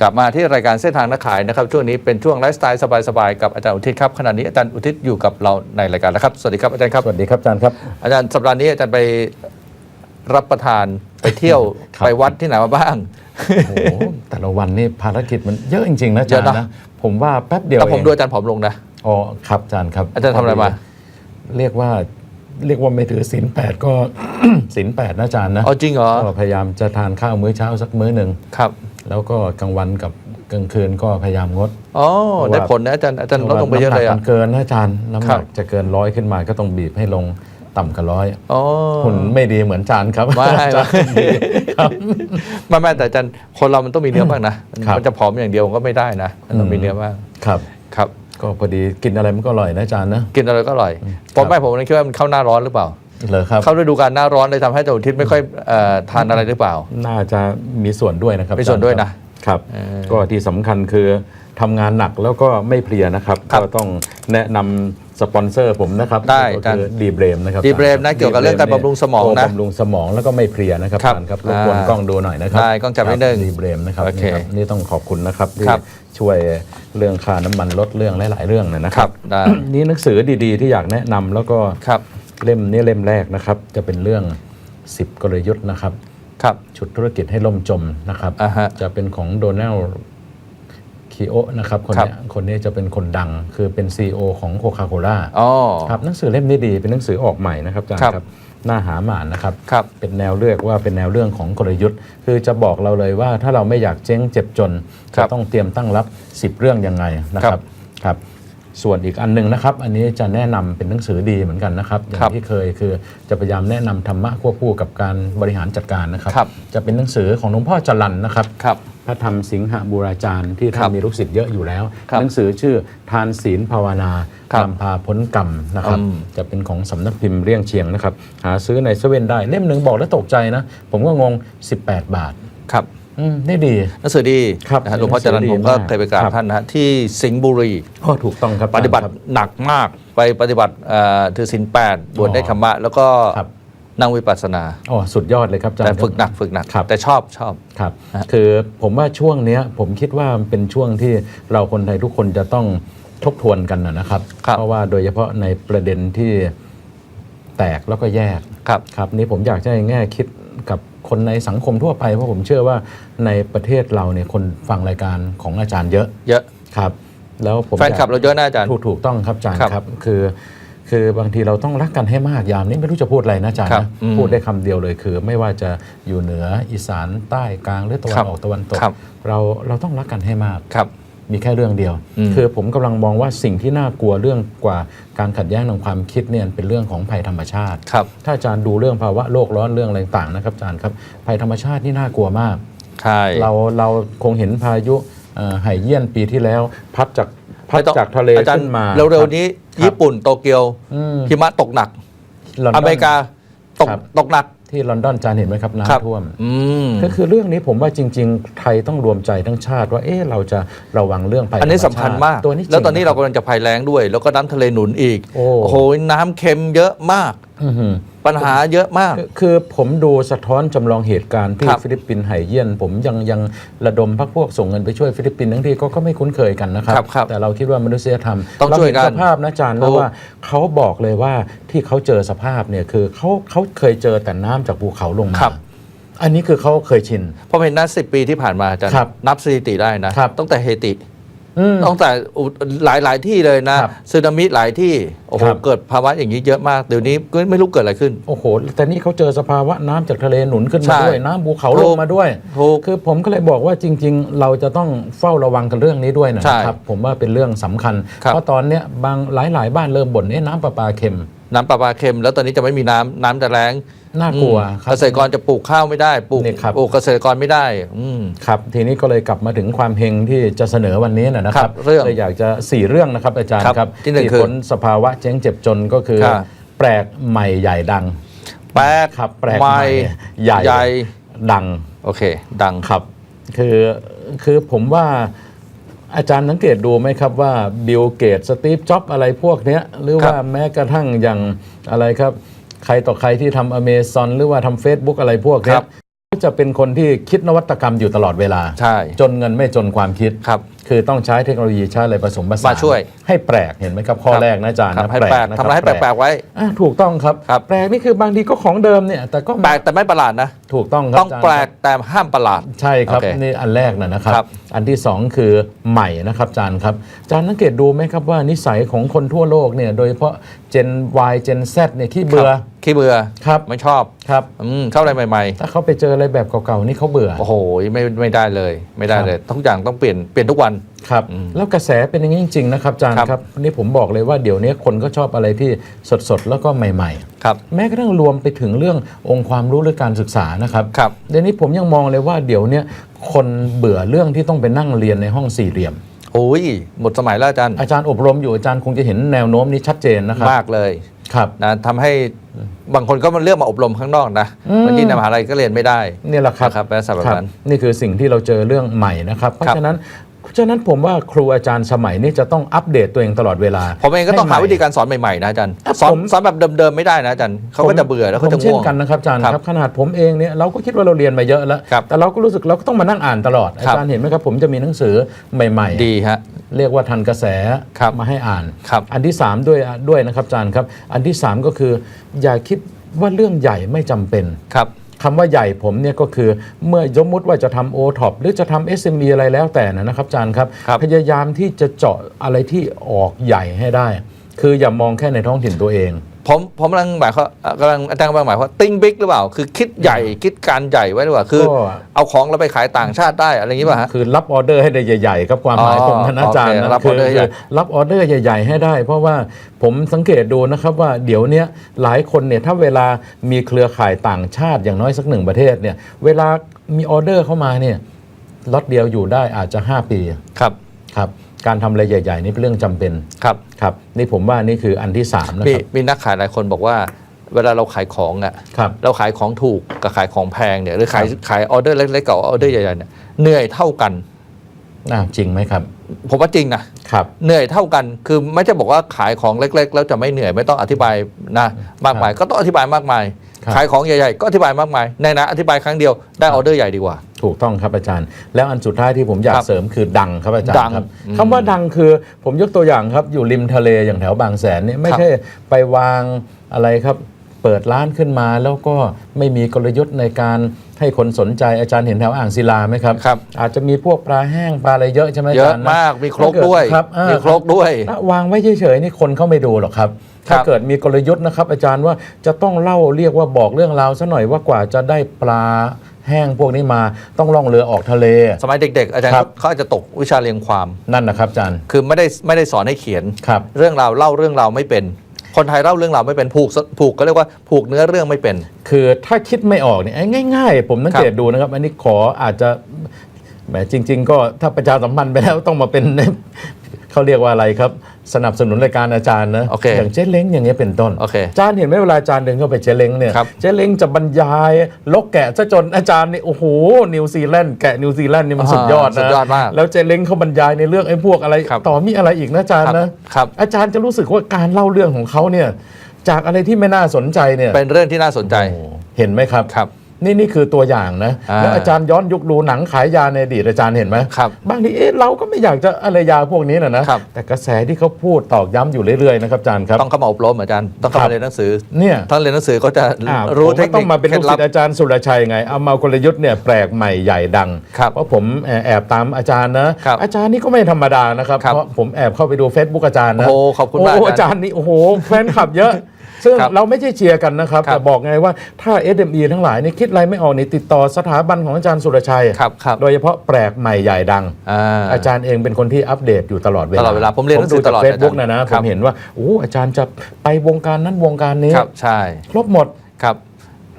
กลับมาที่รายการเส้นทางนักขายนะครับ ช่วงนี้เป็นช่วงไลฟ์สไตล์สบายๆกับอาจารย์อุทิศครับขณะนี้อาจารย์อุทิศอยู่กับเราในรายการแล้วครับ สวัสดีครับอาจารย์ครับ สวัสดีครับอาจารย์ครับ อาจารย์สัปดาห์นี้อาจารย์ไปรับประทานไปเที่ยวครับ ไปวัดที่ไหนมาบ้าง โอ้โหแต่ละวันนี่ภารกิจมันเยอะจริงๆนะอาจารย์เยอะนะ นะผมว่าแป๊บเดียวแต่ผมเองดูอาจารย์ผอมลงนะ อ๋อครับอาจารย์ครับอาจารย์ทำอะไรมา เรียกว่าเรียกว่าไม่ถือศีลแปดก็ ศีลแปดนะอาจารย์นะเอาจริงเหรอก็พยายามจะทานข้าวมื้อเช้าสักมื้อหนึ่งครับ แล้วก็กลางวันกับกลางคืนก็พยายามงดอ๋อเพราะว่าได้ผลนะอาจารย์อาจารย์ลดลงไปเยอะเลยน้ำหนัอะกมันเกินนะอาจารย์น้ำหครันับกจะเกินร้อยขึ้นมาก็ต้องบีบให้ลงต่ำกว่าร้อยอ๋อหุ่นไม่ดีเหมือนอาจารย์ครับไม่อาจารย์หุ่นดีครับไม่ไม่แต่อาจารย์คนเรามันต้องมีเนื้อบ้างนะครับมันจะผอมอย่างเดียวก็ไม่ได้นะมันต้องมีเนื้อบ้างครับครับ ก็พอดีกินอะไรมันก็อร่อยนะอาจารย์นะ กินอะไรก็อร่อยผมไม่ผมคิดว่ามันเข้าหน้าร้อนหรือเปล่า เหรอครับ เข้าฤดูกาลหน้าร้อนเลยทำให้อาจารย์อุทิศไม่ค่อยเอ่อทานอะไรหรือเปล่า น่าจะมีส่วนด้วยนะครับมีส่วนด้วยนะ ครับ เออก็ที่สำคัญคือทำงานหนักแล้วก็ไม่เพลียนะครับครับก็ต้องแนะนำสปอนเซอร์ผมนะครับได้ก็คือดีเบรมนะครับ D-Brem นะเกี่ยวกับเรื่องการบำรุงสมองนะโบำรุงสมองแล้วก็ไม่เพลียนะครับครับอาจารย์ครับรบกวนอ่ากล้องดูหน่อยนะครับได้กล้องจับนิดนึงดีเบรมนะครับโอเคนี่ครับนี่ต้องขอบคุณนะครับที่ครับช่วยเรื่องค่าน้ำมันลดเรื่องหลาย ๆ เรื่องนะคครัรับบได้ นี่หนังสือดีๆ ที่อยากแนะนำแล้วก็ ครับ เล่มนี้เล่มแรกนะครับ จะเป็นเรื่อง 10 กลยุทธ์นะครับ ครับ ชุดธุรกิจให้ล่มจมนะครับ อ่าฮะ จะเป็นของโดนัลคีโอนะครับคนครับเนี้ยคนนี้จะเป็นคนดังคือเป็น CEO ของโคคาโคล่าอ๋อ ครับหนังสือเล่มนี้ดีเป็นหนังสือออกใหม่นะครับอาจารย์ครับครับหน้าหาหมานนะครับ ครับเป็นแนวเลือกว่าเป็นแนวเรื่องของกลยุทธ์ คือจะบอกเราเลยว่าถ้าเราไม่อยากเจ๊งเจ็บจนครัจะบต้องเตรียมตั้งรับ 10 เรื่องยังไงนะคครัรับบครับ ส่วนอีกอันหนึงนะครับ อันนี้จะแนะนำเป็นหนังสือดีเหมือนกันนะครับอย่าครังบที่เคยคือจะพยายามแนะนำธรรมะควบคู่กับการบริหารจัดการนะครับครับจะเป็นหนังสือของหลวงพ่อจรันนะครับครับพระธรรมสิงหบูราจารย์ที่คท่ารันบมีลูกศิษย์เยอะอยู่แล้วครับหนังสือชื่อทานศีลภาวนาครับนำพาพ้นกรรมนะครับอืมจะเป็นของสำนักพิมพ์เรียงเชียงนะครับหาซื้อในเซเว่นได้เล่มหนึ่งบอกแล้วตกใจนะ ผมก็งง 18 บาทครับ อืมได้ดี หนังสือดีครับนะฮะหลวงพ่อจรันหนังสือดีผมก็มากเคยไปกราบครับ ท่านนะฮะที่สิงห์บุรี ก็ถูกต้องครับ ปฏิบัติครับหนักมากไปปฏิบัติเอ่อถือศีลแปดบวชได้ธรรมะ แล้วก็ครับ นั่งวิปัสสนา อ๋อสุดยอดเลยครับอาจารแต่ย์ฝึกหนักฝึกหนัก ครับ แต่ชอบชอบ ครับฮะคือผมว่าช่วงเนี้ยผมคิดว่ามันเป็นช่วงที่เราคนไทยทุกคนจะต้องทบทวนกันนะนะครับ ครับ เพราะว่าโดยเฉพาะในประเด็นที่แตกแล้วก็แยก ครับ ครับนี่ผมอยากจะให้แง่คิดกับ คนในสังคมทั่วไป เพราะผมเชื่อว่าในประเทศเราเนี่ยคนฟังรายการของอาจารย์เยอะเยอะครับ แล้วผมแฟนคลับเราเยอะนะอาจารย์ถูกถูกต้องครับอาจารย์ครับครับคือ คือบางทีเราต้องรักกันให้มากยามนี้ไม่รู้จะพูดอะไรนะอาจารย์ครับนะอืมพูดได้คำเดียวเลยคือ ไม่ว่าจะอยู่เหนืออีสานใต้กลางหรือตะวัครันบออกตะวันตกครับเราเราต้องรักกันให้มากครับ มีแค่เรื่องเดียวอืมคือผมกำลังมองว่าสิ่งที่น่ากลัวเรื่องกว่าการขัดแย้งทางความคิดเนี่ยเป็นเรื่องของภัยธรรมชาติครับถ้าอาจารย์ดูเรื่องภาวะโลกร้อนเรื่องอะไรต่างๆนะครับอาจารย์ครับภัยธรรมชาตินี่น่ากลัวมากใช่เราเราคงเห็นพายุเอ่อไหเยี่ยนปีที่แล้ว พัดจากพัดไม่ต้องจากทะเลอาจารขึ้ย์นมาเร็วๆนี้ครับญี่ปุ่นโตเกียวอืมหิมะตกหนักลอนดนอเมริกาตกครับตกหนัก ที่ลอนดอนอาจารย์เห็นไหมครับครับ น้ำท่วม อืมก็คือเรื่องนี้ผมว่าจริง ๆ ไทยต้องรวมใจทั้งชาติว่าเอ๊ะเราจะระวังเรื่องภัยอันนี้ธรรสำคัญมาก ตัวนี้จริงแล้วตอนนี้เราะคบ กำลังจะภัยแล้งด้วย แล้วก็น้ำทะเลหนุนอีกโอ้ โหน้ำเค็มเยอะมากอื้อหือ ปัญหาเยอะมากคือคือผมดูสะท้อนจำลองเหตุการณ์ที่ครับฟิลิปปินส์ไหเยี่ยน ผมยังยังระดมพรรคพวกส่งเงินไปช่วยฟิลิปปินส์ทั้งที่ก็ก็ไม่คุ้นเคยกันนะครับครับครับแต่เราคิดว่ามนุษยธรรมต้องเราช่วยเห็นกันสภาพนะอาจารย์แล้วถูกว่าเขาบอกเลยว่าที่เขาเจอสภาพเนี่ยคือเขาเขาเคยเจอแต่น้ำจากภูเขาลงมาครับอันนี้คือเขาเคยชินเพราะเห็นนับสิปีที่ผ่านมาอาจารย์ครับนับสถิติได้นะครับตั้งแต่เฮติอืม ตั้งแต่อุหลายหลายๆที่เลยนะครับสึนามิหลายที่โอ้โหครับ เกิดภาวะอย่างนี้เยอะมากเดี๋ยวนี้ก็ไม่รู้เกิดอะไรขึ้น โอ้โห แต่นี่เขาเจอสภาวะน้ำจากทะเลหนุนขึ้นใช่มาด้วย น้ำภูเขาถูลกงมาด้วย ถูก คือผมก็เลยบอกว่าจริง ๆ เราจะต้องเฝ้าระวังกันเรื่องนี้ด้วยนะใช่ครับ ผมว่าเป็นเรื่องสำคัญ ครับ เพราะตอนเนี้ยบางหลาย ๆ บ้านเริ่มบ่นเอ๊ะน้ำประปาเค็ม น้ำประปาเค็ม แล้วตอนนี้จะไม่มีน้ำน้ำจะแรง น่ากลัวอืมครับเกษตรกรจะปลูกข้าวไม่ได้ปลูกนี่ครับ ปลูกเกษตรกรไม่ได้ อืม ครับทีนี้ก็เลยกลับมาถึงความเฮงที่จะเสนอวันนี้นะนะคครัรับบเรื่องเลยอยากจะสี่เรื่องนะครับอาจารย์ครับครับที่หนึ่งคือพ้นสภาวะเจ๊งเจ็บจนก็คือครับแปลกใหม่ใหญ่ดังแปลกครับแปลกใหใหม่ม่ใหญ่ใหญ่ดัง โอเค ดัง ครับคือคือผมว่าอาจารย์สังเกตดูไหมครับว่าบิลเกตสตีฟจ็อบอะไรพวกเนี้ยหรือว่าแม้กระทั่งอย่างอะไรครับ ใครต่อใครที่ทำอเมซอนหรือว่าทำ Facebook อะไรพวกเนี้ครัยบจะเป็นคนที่คิดนวัตกรรมอยู่ตลอดเวลา ใช่จนเงินไม่จนความคิด ครับคือต้องใช้เทคโนโลยีใช้อะไรผสมผสานมาช่วย ให้แปลกเห็นไหมครับข้อแรกนะอาจารย์ครับนะให้แปลกนะคทำอะไรให้แปลกๆไว้ อะถูกต้องครับ ครับ แปลกนี่คือบางทีก็ของเดิมเนี่ยแต่ก็แปลกแต่ไม่ประหลาดนะ ถูกต้องครับต้องาจารย์แปลกแต่ห้ามประหลาด ใช่ครับ โอเคนี่อันแรกนะนะครับ ครับอันที่สองคือใหม่นะครับอาจารย์ครับอาจารย์สังเกตดูไหมครับว่านิสัยของคนทั่วโลกเนี่ยโดยเฉพาะ Gen Y Gen Z เนี่ยที่เบื่อครับขี้เบื่อครับไม่ชอบครับอืมชอบอะไรใหม่ถ้าเขาไปเจออะไรแบบเก่าๆนี่เขาเบื่อ ๆ โอ้โหไม่ไม่ได้เลย ไม่ได้ครับเลย ทุกอย่างต้องเปลี่ยนเปลี่ยนทุกวัน ครับแล้วกระแสเป็นอย่างนี้จริง ๆ นะครับอาจารย์ครับ ครับนี่ผมบอกเลยว่าเดี๋ยวนี้คนก็ชอบอะไรที่สดๆ แล้วก็ใหม่ ครับ ๆ แม้กระทั่งรวมไปถึงเรื่ององค์ความรู้หรือการศึกษานะครับครับ เดี๋ยวนี้ผมยังมองเลยว่าเดี๋ยวเนี้คนเบื่อเรื่องที่ต้องไปนั่งเรียนในห้องสี่เหลี่ยม โอ้ยหมดสมัยแล้วอาจารย์อาจารย์อบรมอยู่อาจารย์คงจะเห็นแนวโน้มนี้ชัดเจนนะครับ มากเลย ครับนะทำให้บางคนก็มาเลือกมาอบรมข้างนอกนะอืมบางทีในมหาลัยก็เรียนไม่ได้นี่แหละครับนะครับเป็นสำหรับครับนั้นนี่คือสิ่งที่เราเจอเรื่องใหม่นะครับ เพราะครับฉะนั้นเพราะ ฉะนั้นผมว่าครูอาจารย์สมัยนี้จะต้องอัปเดตตัวเองตลอดเวลา ผมเองก็ต้องหาให้ใม่วิธีการสอนใหม่ๆนะอาจารย์ครับสอนผมสอนแบบเดิมๆไม่ได้นะอาจารย์เขาก็จะเบื่อแล้วเขาผมจะเช่ง่นวงกันนะครับอาจารย์ครับครับขนาดผมเองเนี่ยเราก็คิดว่าเราเรียนมาเยอะแล้วครับแต่เราก็รู้สึกเราก็ต้องมานั่งอ่านตลอดอาจารย์เห็นไหมครับผมจะมีหนังสือใหม่ ๆ ดีฮะเรียกว่าทันกระแสครับมาให้อ่านครับอันที่ 3 ด้วยด้วยนะครับอาจารย์ครับ อันที่ 3 ก็คือ อย่าคิดว่าเรื่องใหญ่ไม่จำเป็นครับ คำว่าใหญ่ผมเนี่ยก็คือเมื่อสมมติว่าจะทำโอท็อปหรือจะทำ SME อะไรแล้วแต่นะครับอาจารย์ครับ ครับ พยายามที่จะเจาะอะไรที่ออกใหญ่ให้ได้ คืออย่ามองแค่ในท้องถิ่นตัวเอง ผมผมกำลังหมายเขามกำลังอาจารย์กำลังหมายว่าติ้งบิ๊กหรือเปล่า คือคิดใหญ่คิดการใหญ่ไว้หรือเปล่าคือ ก็ เอาของเราไปขายต่างชาติได้อะไรอย่างนี้ป่ะฮะ คือรับออเดอร์ให้ได้ใหญ่ๆครับความหมายอ๋อผมท่านอาจารย์โอเคนะรับคืออเดอร์ใหญ่คือรับออเดอร์ใหญ่ ๆ ให้ได้ เพราะว่าผมสังเกตดูนะครับว่าเดี๋ยวเนี้ยหลายคนเนี่ยถ้าเวลามีเครือข่ายต่างชาติอย่างน้อยสักหนึ่งประเทศเนี่ยเวลามีออเดอร์เข้ามาเนี่ยล็อตเดียวอยู่ได้อาจจะ 5 ปีครับ ครับ การทำอะไรใหญ่ ๆ นี่เป็นเรื่องจำเป็นครับครับ นี่ผมว่านี่คืออันที่3นะมีครับมีนักขายหลายคนบอกว่า เวลาเราขายของอะ ครับ เราขายของถูกกับขายของแพงเนี่ยหรือขายขายออเดอร์เล็กๆกับออเดอร์ใหญ่ๆเนี่ยเหนื่อยเท่ากัน อ่าจริงไหมครับ ผมว่าจริงนะครับ เหนื่อยเท่ากัน คือไม่ใช่บอกว่าขายของเล็ก ๆ แล้วจะไม่เหนื่อยไม่ต้องอธิบายนะมากมายก็ต้องอธิบายมากมาย ครับ ขายของใหญ่ๆ ก็อธิบายมากมายในนะอธิบายครั้งเดียวได้ออเดอร์ใหญ่ดีกว่า ถูกต้องครับอาจารย์ แล้วอันสุดท้ายที่ผมอยาคกรับเสริมคือดังครับอาจารดังย์ครับอืมคำว่าดังคือผมยกตัวอย่างครับอยู่ริมทะเลอย่างแถวบางแสนเนี่ยไม่ครับใช่ไปวางอะไรครับ เปิดร้านขึ้นมาแล้วก็ไม่มีกลยุทธ์ในการให้คนสนใจอาจารย์เห็นแถวอ่างศิลาไหมครับ ครับ อาจจะมีพวกปลาแห้งปลาอะไรเยอะใช่ไหมอาเยจาอะรย์นมากมีครกด้วย ครับอ่า มีครกด้วย ถ้าวางไว้เฉยๆนี่คนเขาไม่ดูหรอกครับครัถ้าบเกิดมีกลยุทธ์นะครับ อาจารย์ว่าจะต้องเล่าเรียกว่าบอกเรื่องราวซะหน่อยว่ากว่าจะได้ปลา แห้งพวกนี้มาต้องล่องเรือออกทะเล สมัยเด็ก ๆ อาจารย์ครับ เขาอาจจะตกวิชาเรียงความ นั่นนะครับอาจารย์คือไม่ได้ไม่ได้สอนให้เขียน ครับ เรื่องราวเล่าเรื่องราวไม่เป็น คนไทยเล่าเรื่องราวไม่เป็นผูกสผูกก็เรียกว่าผูกเนื้อเรื่องไม่เป็น คือถ้าคิดไม่ออกเนี่ยไอ้ง่าย ๆ ผมสังเกตดูนะครับ อันนี้ขออาจจะแหมจริง ๆ ก็ถ้าประชาสัมพันธ์ไปแล้วต้องมาเป็น เขาเรียกว่าอะไรครับ สนับสนุนรายการอาจารย์นะโอเคอย่างเจ๊เล้งอย่างเงี้ยเป็นต้นโอเคอาจารย์เห็นไหมเวลาอาจารย์เดินเข้าไปเจ๊เล้งเนี่ย ครับ เจ๊เล้งจะบรรยายลกแกะซะจนอาจารย์นี่โอ้โหนิวซีแลนด์แกะนิวซีแลนด์นี่มันสุดยอดสุนะดยอดมาก แล้วเจ๊เล้งเขาบรรยายในเรื่องไอ้พวกอะไร ครับต่อมีอะไรอีกนะอาจารย์นะครับ อาจารย์จะรู้สึกว่าการเล่าเรื่องของเขาเนี่ย จากอะไรที่ไม่น่าสนใจเนี่ยเป็นเรื่องที่น่าสนใจ โอ้เห็นไหมครับ ครับ นี่นี่คือตัวอย่างนะอ่าแล้วอาจารย์ย้อนยุคดูหนังขายยาในอดีตอาจารย์เห็นไหมครับบางทีเอ๊ะเราก็ไม่อยากจะอะไรยาพวกนี้นะนะครับ แต่กระแสที่เขาพูดตอกย้ำอยู่เรื่อยๆนะครับอาจารย์ครับ ต้องเข้ามาอบรมอาจารย์ต้องเข้าครัมาบ เรียนหนังสือเนี่ย ถ้าเรียนหนังสือก็จะอ่ารู้ผมเทคก็นิต้คองมาเป็นเคล็ลูดกลัศิบ ษย์อาจารย์สุรชัยไง เอามากลยุทธ์เนี่ยแปลกใหม่ใหญ่ดัง ครับเพราะผมแอบแอบตามอาจารย์นะ ครับอาจารย์นี่ก็ไม่ธรรมดานะครับ ครับเพราะผมแอบเข้าไปดู Facebook อาจารย์นะโอ้โหขอบคุณมากโอ้อาอาจารย์ จารย์นี่โอ้โหแฟนคลับเยอะ ซึ่งครับเราไม่ใช่เชียร์กันนะครับ ครับ แต่บอกไงว่าถ้า SME ทั้งหลายนี่คิดอะไรไม่ออกนี่ติดต่อสถาบันของอาจารย์สุรชัย ครับครับโดยเฉพาะแปลกใหม่ใหญ่ดังอ่าอาจารย์เองเป็นคนที่อัปเดตอยู่ตลอดเวลาตลอดเวลาผมเรียนหนังสือดูจากตลอดเฟซบุ๊กอาจารย์นะนะคผรับ มเห็นว่าโอ้อาจารย์จะไปวงการนั้นวงการนี้ครับใช่ ครบหมด ครับ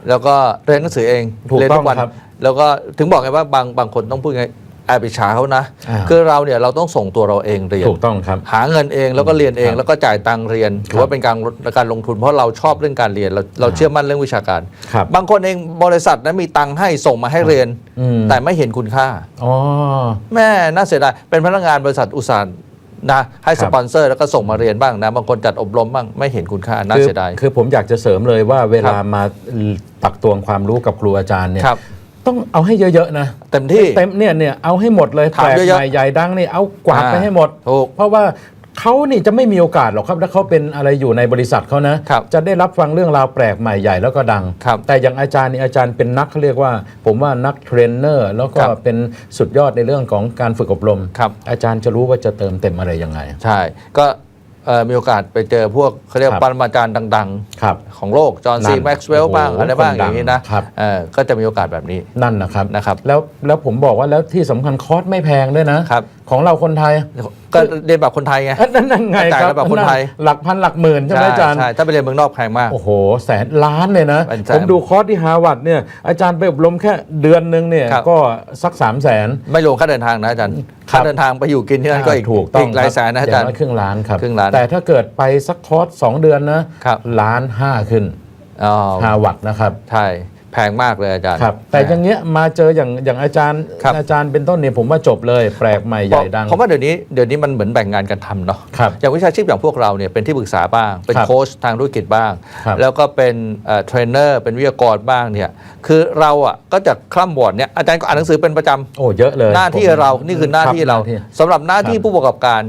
แล้วก็เรียนหนังสือเองถูกเรียนทุกวันต้องครับ แล้วก็ถึงบอกไงว่าบางบางคนต้องพูดไง แอบอิจฉาเขานะ อ่า คือเราเนี่ยเราต้องส่งตัวเราเองเรียน ถูกต้องครับ หาเงินเองแล้วก็เรียนเองครับแล้วก็จ่ายตังค์เรียนถือว่าเป็นการการลงทุนเพราะเราชอบเรื่องการเรียนเราเราเชื่อมั่นเรื่องวิชาการ ครับบางคนเองบริษัทนั้นมีตังค์ให้ส่งมาให้เรียน อืม แต่ไม่เห็นคุณค่า อ๋อ แม่น่าเสียดายเป็นพนักงานบริษัทอุตสาห์นะให้คสรับปอนเซอร์แล้วก็ส่งมาเรียนบ้างนะบางคนจัดอบรมบ้างไม่เห็นคุณค่าน่าคือเสียดาย คือผมอยากจะเสริมเลยว่าเวลาครับมาตักตวงความรู้กับครูอาจารย์เนี่ย ครับ ต้องเอาให้เยอะๆนะเต็มที่ เต็มเนี่ยเนี่ยเอาให้หมดเลยถามแปลกเยอะๆใหม่ใหญ่ดังนี่เอากวาดอ่าไปให้หมดถูกเพราะว่าเขานี่จะไม่มีโอกาสหรอกครับถ้าเขาเป็นอะไรอยู่ในบริษัทเขานะครับจะได้รับฟังเรื่องราวแปลกใหม่ใหญ่แล้วก็ดังครับแต่อย่างอาจารย์นี่อาจารย์เป็นนักเขาเรียกว่า ผมว่านักเทรนเนอร์แล้วก็ครับเป็นสุดยอดในเรื่องของการฝึกอบรมครับอาจารย์จะรู้ว่าจะเติมเต็มอะไรยังไง ใช่ ก็เอ่อ มีโอกาสไปเจอพวกเขาเรียกครับปรมาจารย์ดังครับ ๆ ของโลก จอห์นนั่ซีนแม็กซ์เวลล์โอ้โหบ้าง อะไรบ้างคนอดังย่างนี้นะครับ เออก็จะมีโอกาสแบบนี้ นั่นนะครับนะครับแล้วแล้วผมบอกว่าแล้วที่สำคัญคอร์สไม่แพงด้วยนะครับ ของเราคนไทยก็เรียนแบบคนไทยไงอันนั่นนั่นไงจ่ายครับแบบคนไทย หลักพันหลักหมื่นใช่ไหมอาจารย์ใช่ถ้าไปเรียนเมืองนอกแพงมาก โอ้โห แสนล้านเลยนะเป็นแสนผมดูคอร์สที่ฮาร์วาร์ดเนี่ยอาจารย์ไปอบรมแค่เดือนหนึงเนี่ยครับก็สัก3 0 0แสนไม่รวมค่าเดินทางนะอาจารย์ครับค่าเดินทางไปอยู่กินที่นั่นก็อีกถูกต้องอีกหลายแสนนะอาจารย์งน้ครึ่งล้านครับครึ่งล้านแต่ถ้าเกิดไปสักคอร์สสองเดือนนะครับล้านห้าขึ้นอ๋อฮาร์วาร์ดนะครับใช่ แพงมากเลยอาจารย์ครับแต่อย่างเงี้ยมาเจออย่างอย่างอาจารย์ครับอาจารย์เป็นต้นเนี่ยผมว่าจบเลยแปลกใหม่ใหญ่ดังเพราะว่าเดี๋ยวนี้เดี๋ยวนี้มันเหมือนแบ่งงานกันทำเนาะครับอย่างวิชาชีพอย่างพวกเราเนี่ยเป็นที่ปรึกษาบ้าง เป็นครับโค้ชทางธุรกิจบ้างครับแล้วก็เป็นเอ่อเทรนเนอร์เป็นวิทยากรบ้างเนี่ยคือเราอะก็จะคล่ำบอร์ดเนี่ยอาจารย์ก็อ่านหนังสือเป็นประจำโอ้เยอะเลย หน้าที่ผมเรานี่คือหน้าที่เราคบหน้สำหรับหน้าที่ครับผู้ประกอบการ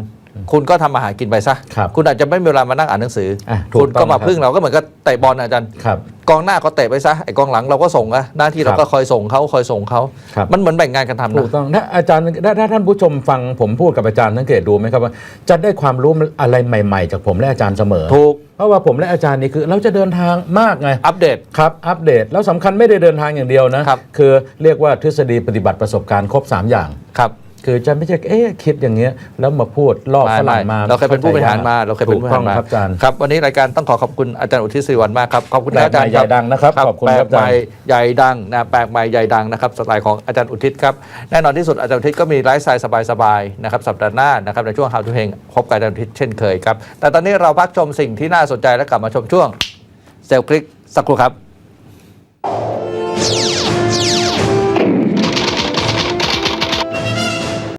คุณก็ทำมาหากินไปซะครับคุณอาจจะไม่มีเวลามานั่งอ่านหนังสืออะถูกคุณก็ต้องมาครับพึ่งเราก็เหมือนกับเตะบอลนะอาจารย์ครับกองหน้าก็เตะไปซะไอ้กองหลังเราก็ส่งอะหน้าที่เราครับก็คอยส่งเขาคอยส่งเขาครับ มันเหมือนแบ่งงานกันทำถูนะ กต้องถ้าอาจารย์ถ้าถ้าท่านผู้ชมฟังผมพูดกับอาจารย์สังเกตดูไหมครับว่า จะได้ความรู้อะไรใหม่ ๆ จากผมและอาจารย์เสมอ ถูกเพราะว่าผมและอาจารย์นี่คือเราจะเดินทางมากไง อัปเดต ครับอัปเดตแล้วสำคัญไม่ได้เดินทางอย่างเดียวนะครับ คือเรียกว่าทฤษฎีปฏิบัติประสบการณ์ครบ 3 อย่าง ครับ คือจะไม่ใช่เอ๊ะคิดอย่างเงี้ยแล้วมาพูดล่อไม่ฝรั่งไม่มาเราเคยเป็นผู้บริหารมาเราเคยเป็นถูกผู้บริต้หาองรมาครับอาจารย์ครับวันนี้รายการต้องขอขอบคุณอาจารย์อุทิศสิริวัลมากครับขอบคุณแปลนะกอาจารย์ใหม่ใหญ่ดังนะครับขอบคุณแปลครับกใหม่อาจารย์ใหญ่ดังนะแปลกใหม่ใหญ่ดังนะครับสไตล์ของอาจารย์อุทิศครับแน่นอนที่สุดอาจารย์อุทิศก็มีไลฟ์สไตล์สบายๆนะครับสัปดาห์หน้านะครับในช่วง How to Heng พบกับอาจารย์อุทิศเช่นเคยครับแต่ตอนนี้เราพักชมสิ่งที่น่าสนใจแล้วกลับมาชมช่วงเซลล์คลิกสักครู่ครับ